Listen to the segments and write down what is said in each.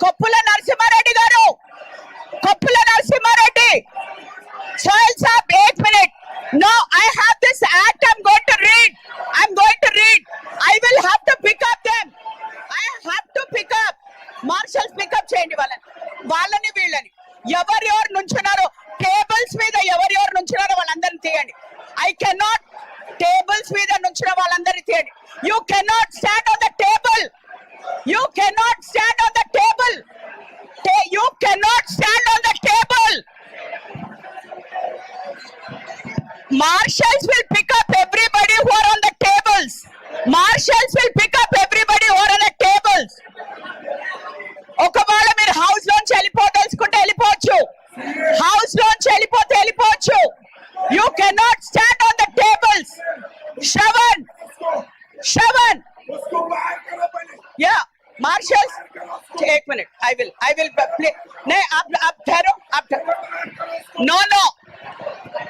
కొప్పుల నరసింహారెడ్డి గారు! కొప్పుల నరసింహారెడ్డి! సోహెల్ సాబ్ eight minute no I have this act I'm going to read I'm going to read I will have to pick up them I have to pick up marshals pick up చేయండి వాళ్ళని. వాళ్ళని వీళ్ళని. ఎవరు ఎవరు నుంచున్నారో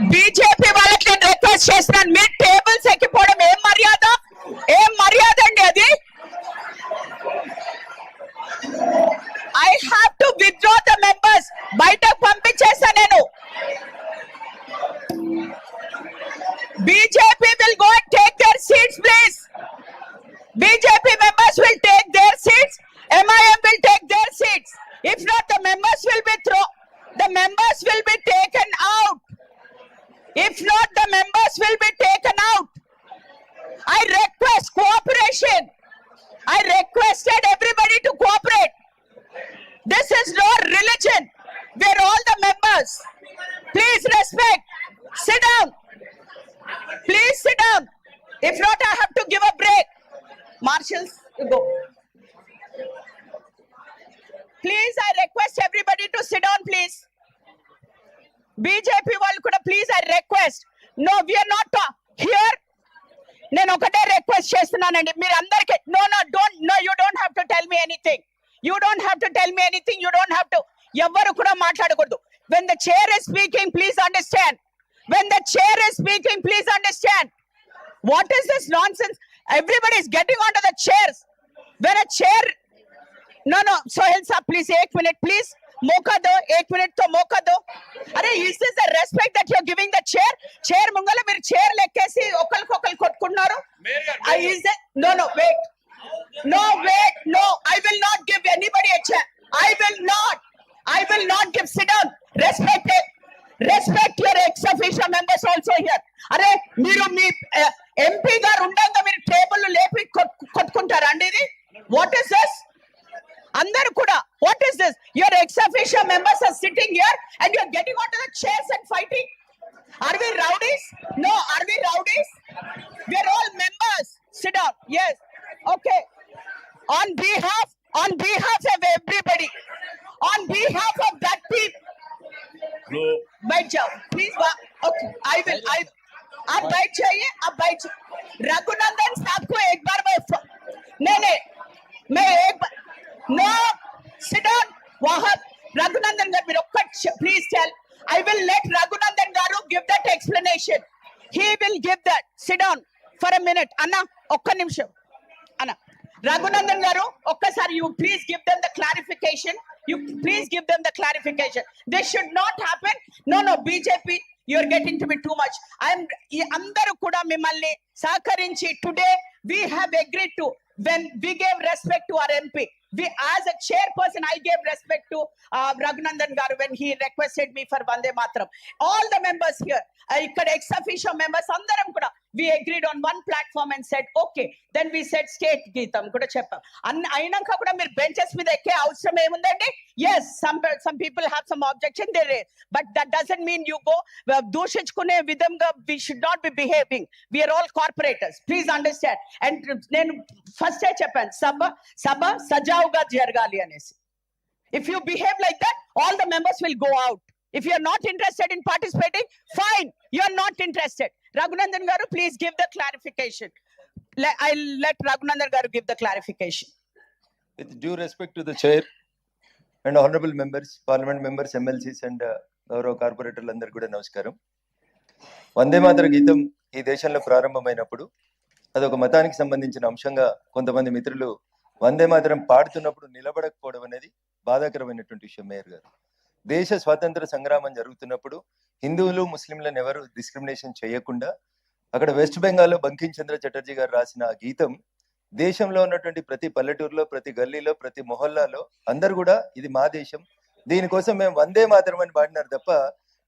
BJP వాళ్ళకి నేను request చేస్తున్నాను మీరు టేబుల్స్ ఎక్కిపోవడం ఏం మర్యాద? ఏం మర్యాద అండి అది? I have to withdraw the members బయటకు పంపించేసా నేను. BJP not, I have to give a break. Marshals, you go. Please, I request everybody to sit down, please. BJP వాళ్ళు కూడా please I request no we are not here నేను ఒకటే request చేస్తున్నానండి. మీరు అందరికి no no don't no you don't have to tell me anything you don't have to tell me anything you don't have to ఎవరు కూడా మాట్లాడకూడదు. When the chair is speaking please understand when the chair is speaking please understand what is this nonsense? Everybody is getting onto the chairs. When a chair, no, no, Sohel sir, please, एक minute, please. मौका दो एक minute तो मौका दो अरे is this the respect that you are giving the chair chair ముంగల మీరు chair లెక్కేసి ఒకరికొకరు కొట్టుకున్నారు I is no no wait no wait no I will not give anybody a chair I will not I will not give sit down respect respect ministers, your ex officio members are sitting here and you're getting onto the chairs and fighting. Are we rowdies? No, are we rowdies? We're all members. Sit down. Yes. Okay. On behalf, on behalf of everybody, on behalf of that people. No. Bite jao. Please. Okay. I will. I. Will. आप बैठ जाइए आप बैठ रघुनंदन साहब को एक बार मैं नहीं नहीं मैं एक बार no tell I will let Raghunandan గారు give that explanation he will give that sit down for a minute అన్న ఒక్క నిమిషం అన్న రఘునందన్ గారు ఒక్కసారి you please give them the clarification you please give them the clarification this should not happen no no BJP you are getting to be too much I'm అందరూ కూడా మిమ్మల్ని సహకరించి today We have agreed to when we gave respect to our MP. We, as a chairperson, I gave respect to uh, Raghunandan Garu when he requested me for Vande Mataram. All the members here, uh, ఇక్కడ ex officio members, అందరం కూడా we agreed on one platform and said, okay, then we said state గీతం కూడా చెప్పాం అన్ని అయినాక కూడా మీరు బెంచెస్ మీద ఎక్కే అవసరం ఏముందండి yes some some people have some objection they but that doesn't mean you go దూషించుకునే విధంగా we should not be behaving we're all corporators please understand and నేను ఫస్టే చెప్పాను సభ సభ సజావుగా జరగాలి అనేసి if you behave like that all the members will go out if you are not interested in participating fine you are not interested Raghunandan గారు please give the clarification I let Raghunandan గారు give the clarification with due respect to the chair and honourable members parliament members MLCs and గౌరవ కార్పొరేటర్లు కూడా నమస్కారం. వందే మాతర గీతం ఈ దేశంలో ప్రారంభమైనప్పుడు అదొక మతానికి సంబంధించిన అంశంగా కొంతమంది మిత్రులు వందే మాత్రం పాడుతున్నప్పుడు నిలబడకపోవడం అనేది బాధాకరమైనటువంటి విషయం మేయర్ గారు. దేశ స్వాతంత్ర సంగ్రామం జరుగుతున్నప్పుడు హిందువులు ముస్లింలను ఎవరు డిస్క్రిమినేషన్ చేయకుండా అక్కడ వెస్ట్ బెంగాల్లో బంకిం చంద్ర చటర్జీ గారు రాసిన ఆ గీతం దేశంలో ఉన్నటువంటి ప్రతి పల్లెటూరులో ప్రతి గల్లీలో ప్రతి మొహల్లాలో అందరు కూడా ఇది మా దేశం. దీనికోసం మేము వందే మాత్రం అని పాడినారు తప్ప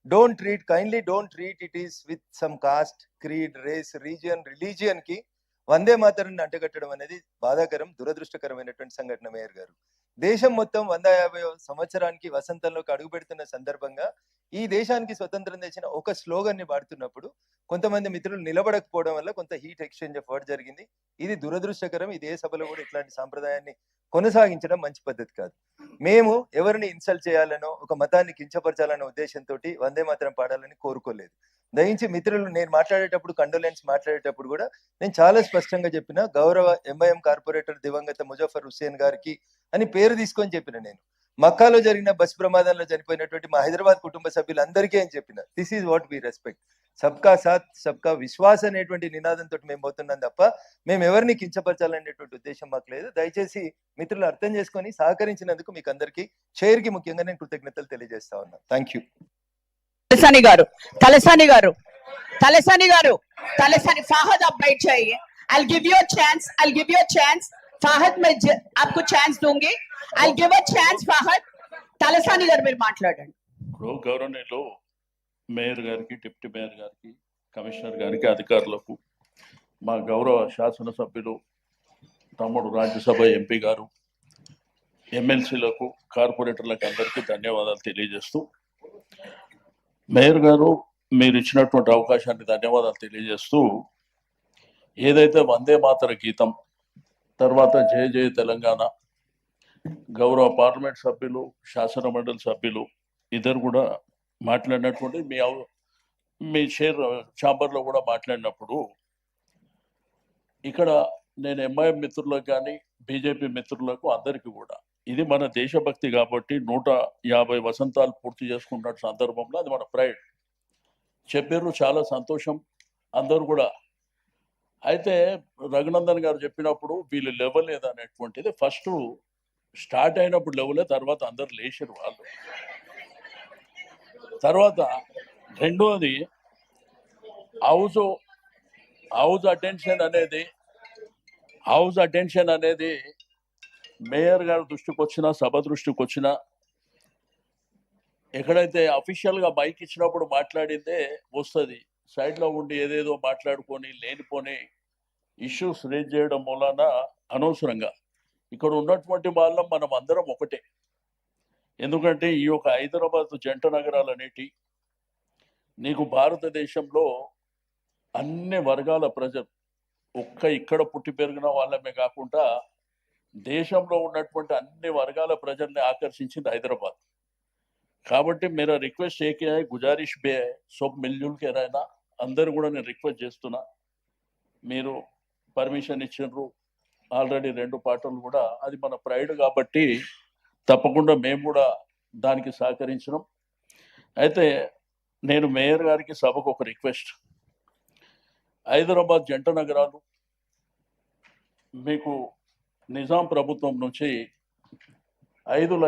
don't treat kindly don't treat it is with some caste creed race region రిలీజియన్కి Vande Mataram అంటగట్టడం అనేది బాధాకరం దురదృష్టకరమైనటువంటి సంఘటన మేయర్ గారు. దేశం మొత్తం వంద యాభై సంవత్సరానికి వసంతంలోకి అడుగుపెడుతున్న సందర్భంగా ఈ దేశానికి స్వతంత్రం తెచ్చిన ఒక స్లోగన్ని పాడుతున్నప్పుడు కొంతమంది మిత్రులు నిలబడకపోవడం వల్ల కొంత హీట్ ఎక్స్చేంజ్ ఆఫ్ వర్డ్ జరిగింది. ఇది దురదృష్టకరం. ఇది ఏ సభలో కూడా ఇట్లాంటి సాంప్రదాయాన్ని కొనసాగించడం మంచి పద్ధతి కాదు. మేము ఎవరిని ఇన్సల్ట్ చేయాలనో ఒక మతాన్ని కించపరచాలనే ఉద్దేశంతో వందే మాత్రం పాడాలని కోరుకోలేదు. దయించి మిత్రులు నేను మాట్లాడేటప్పుడు కండోలెన్స్ మాట్లాడేటప్పుడు కూడా నేను చాలా స్పష్టంగా చెప్పిన గౌరవ ఎంఐఎం కార్పొరేటర్ దివంగత ముజఫర్ హుస్సేన్ గారికి అని పేరు తీసుకొని చెప్పిన నేను. మక్కాలో జరిగిన బస్ ప్రమాదంలో చనిపోయినటువంటి మా హైదరాబాద్ కుటుంబ సభ్యులందరికీ అని చెప్పిన. This is what we respect సబ్కా సాత్ సబ్కా విశ్వాస్ అనేటువంటి నినాదంతో మేము పోతున్నాం తప్ప మేము ఎవరిని కించపరచాలనేటువంటి ఉద్దేశం మాకు లేదు. దయచేసి మిత్రులు అర్థం చేసుకొని సహకరించినందుకు మీకు అందరికీ చైర్కి ముఖ్యంగా నేను కృతజ్ఞతలు తెలియజేస్తా ఉన్నాను థ్యాంక్ యూ तलसानी गारू तलसानी गारू तलसानी गारू तलसानी फाहद आप बैठ जाइए I give you chance I give you chance Fahad मैं ज- आपको चांस दूंगी I give a chance Fahad Talasani గారు మీరు మాట్లాడండి ఇప్పుడు గౌరవనీయులు మేయర్ గారికి డిప్యూటీ మేయర్ గారికి కమిషనర్ గారికి అధికారులకు మా గౌరవ శాసనసభ్యులు తమ్ముడు రాజ్యసభ ఎంపీ గారు ఎమ్మెల్సీలకు కార్పొరేటర్లకు అందరికీ ధన్యవాదాలు తెలియజేస్తూ మేయర్ గారు మీరు ఇచ్చినటువంటి అవకాశాన్ని ధన్యవాదాలు తెలియజేస్తూ ఏదైతే వందే మాతర గీతం తర్వాత జయ జయ తెలంగాణ గౌరవ పార్లమెంట్ సభ్యులు శాసన మండలి సభ్యులు ఇద్దరు కూడా మాట్లాడినటువంటి మీ అవ- మీ షేర్ ఛాంబర్లో కూడా మాట్లాడినప్పుడు ఇక్కడ నేను ఎంఐఎం మిత్రులకు కానీ బీజేపీ మిత్రులకు అందరికీ కూడా ఇది మన దేశభక్తి కాబట్టి నూట యాభై వసంతాలు పూర్తి చేసుకున్న సందర్భంలో అది మన ప్రైడ్. చెప్పారు చాలా సంతోషం. అందరూ కూడా. అయితే రఘునందన్ గారు చెప్పినప్పుడు వీళ్ళు లేవలేదు అనేటువంటిది ఫస్ట్ స్టార్ట్ అయినప్పుడు లేవలే తర్వాత అందరు లేచారు వాళ్ళు. తర్వాత రెండోది హౌస్ హౌస్ అటెన్షన్ అనేది హౌస్ అటెన్షన్ అనేది మేయర్ గారి దృష్టికి వచ్చినా సభ దృష్టికి వచ్చినా ఎక్కడైతే అఫీషియల్గా మైక్ ఇచ్చినప్పుడు మాట్లాడిందే వస్తుంది. సైడ్లో ఉండి ఏదేదో మాట్లాడుకొని లేనిపోని ఇష్యూస్ రేజ్ చేయడం మూలాన అనవసరంగా. ఇక్కడ ఉన్నటువంటి వాళ్ళం మనం అందరం ఒకటే. ఎందుకంటే ఈ యొక్క హైదరాబాద్ జంట నగరాలు అనేటి నీకు భారతదేశంలో అన్ని వర్గాల ప్రజలు ఒక్క ఇక్కడ పుట్టి పెరిగిన వాళ్ళమే కాకుండా దేశంలో ఉన్నటువంటి అన్ని వర్గాల ప్రజల్ని ఆకర్షించింది హైదరాబాద్. కాబట్టి మీరు రిక్వెస్ట్ ఏకే గుజారిష్ బే సోప్ మిల్జుల్ కే అందరు కూడా నేను రిక్వెస్ట్ చేస్తున్నా. మీరు పర్మిషన్ ఇచ్చిండ్రు ఆల్రెడీ రెండు పాటలు కూడా అది మన ప్రైడ్ కాబట్టి తప్పకుండా మేము కూడా దానికి సహకరించినాం. అయితే నేను మేయర్ గారికి సభకు ఒక రిక్వెస్ట్. హైదరాబాద్ జంట నగరాలు మీకు నిజాం ప్రభుత్వం నుంచి ఐదు లక్ష